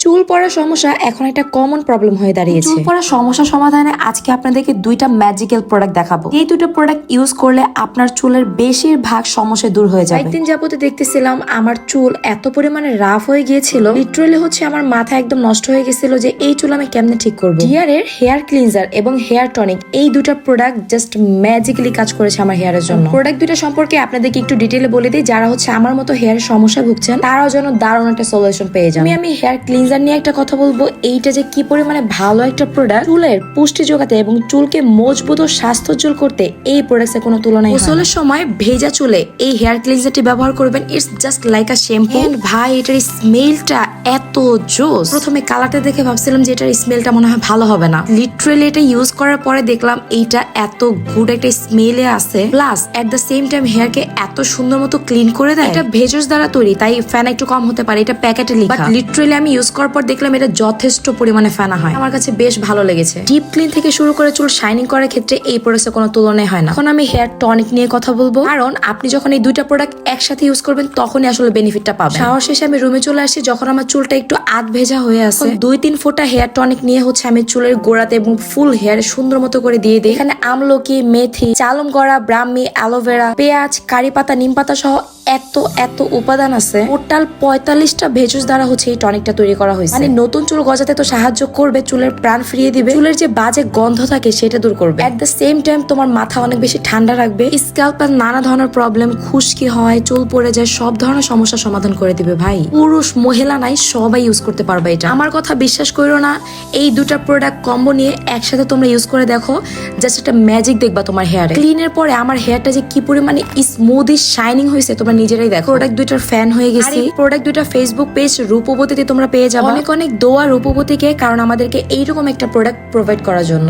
চুল পড়ার সমস্যা এখন একটা কমন প্রবলেম হয়ে দাঁড়িয়েছে। চুল পড়ার সমস্যা সমাধানে আজকে আপনাদেরকে দুইটা ম্যাজিক্যাল প্রোডাক্ট দেখাবো। এই দুটো প্রোডাক্ট ইউজ করলে আপনার চুলের বেশিরভাগ সমস্যা দূর হয়ে যাবে। একদিন যাবতে দেখতেছিলাম আমার চুল এত পরিমাণে রাফ হয়ে গিয়েছিল লিটারালি হচ্ছে আমার মাথা একদম নষ্ট হয়ে গেছিল যে এই চুল আমি কেমনে ঠিক করব? ডিয়ারের হেয়ার ক্লিনজার এবং হেয়ার টনিক এই দুটো প্রোডাক্ট জাস্ট ম্যাজিক্যালি কাজ করেছে আমার হেয়ারের জন্য। প্রোডাক্ট দুটো সম্পর্কে আপনাদেরকে একটু ডিটেলে বলে দিই যারা হচ্ছে আমার মতো হেয়ার সমস্যা ভুগছেন তারাও যেন দারুণ একটা সলিউশন পেয়ে যান। আমি আমি হেয়ার ক্লিনজার নিয়ে একটা কথা বলব এইটা যে কি পরিমাণে ভালো একটা প্রোডাক্ট চুলের পুষ্টি যোগাতে এবং চুলকে মজবুত ও স্বাস্থ্যজ্জ্বল করতে এই প্রোডাক্টের কোনো তুলনায় গোসলের সময় ভেজা চুলে এই হেয়ার ক্লিনজারটি ব্যবহার করবেন। It's just like a shampoo and ভাই এটার স্মেলটা এত জোস। প্রথমে কালারটা দেখে ভাবছিলাম যে এটার স্মেলটা মনে হয় ভালো হবে না। লিটারেলি এটা ইউজ করার পরে দেখলাম এইটা এত গুড একটা স্মেলে আছে। Plus at the same time হেয়ারকে এত সুন্দর মতো ক্লিন করে দেয়। এটা ভেজস দ্বারা তৈরি তাই ফ্যান একটু কম হতে পারে এটা প্যাকেটে লেখা। লিটারেলি আমি ইউজ করার পর দেখলাম এটা যথেষ্ট পরিমাণে ফেনা হয়। আমার কাছে বেশ ভালো লেগেছে। ডিপ ক্লিন থেকে শুরু করে চুল শাইনিং করার ক্ষেত্রে এই প্রোডাক্টের কোনো তুলনায় হয় না। এখন আমি হেয়ার টনিক নিয়ে কথা বলব। কারণ আপনি যখন এই দুইটা প্রোডাক্ট একসাথে ইউজ করবেন, তখনই আসলে বেনিফিটটা পাবেন। শাওয়ার শেষে আমি রুমে চলে আসি, যখন আমার চুলটা একটু আধ ভেজা হয়ে আছে দুই তিন ফোঁটা হেয়ার টনিক নিয়ে হচ্ছে আমি চুলের গোড়াতে এবং ফুল হেয়ার সুন্দর মতো করে দিয়ে দিই। এখানে আমলকি, মেথি চালম গড়া ব্রাহ্মী অ্যালোভেরা পেঁয়াজ, কারি পাতা, নিম পাতা সহ এত এত উপাদান আছে। টোটাল পঁয়তাল্লিশটা ভেজুস দ্বারা হচ্ছে এই টনিকটা তৈরি করা হয়েছে। মানে নতুন চুল গজাতে তো সাহায্য করবে চুলের প্রাণ ফিরিয়ে দিবে। চুলের যে বাজে গন্ধ থাকে সেটা দূর করবে। এট দ্য সেম টাইম তোমার মাথা অনেক বেশি ঠান্ডা রাখবে। স্ক্যাল্পের নানা ধরনের প্রবলেম খুশকি হয় চুল পড়ে যায় সব ধরনের সমস্যা সমাধান করে দিবে ভাই। পুরুষ মহিলা নাই সবাই ইউজ করতে পারবে এটা। আমার কথা বিশ্বাস করো না এই দুটা প্রোডাক্ট কম্বো নিয়ে একসাথে তোমরা ইউজ করে দেখো। জাস্ট একটা ম্যাজিক দেখবা তোমার হেয়ারে ক্লিনের পরে আমার হেয়ারটা যে কি পরিমাণে স্মুদি শাইনিং হয়েছে তোমরা নিজেরাই দেখো। প্রোডাক্ট দুইটার ফ্যান হয়ে গেছি। প্রোডাক্ট দুইটা ফেসবুক পেজ রূপবতীতে তোমরা পেয়ে যাবে। অনেক অনেক দোয়া রূপবতীকে কারণ আমাদেরকে এইরকম একটা প্রোডাক্ট প্রোভাইড করার জন্য।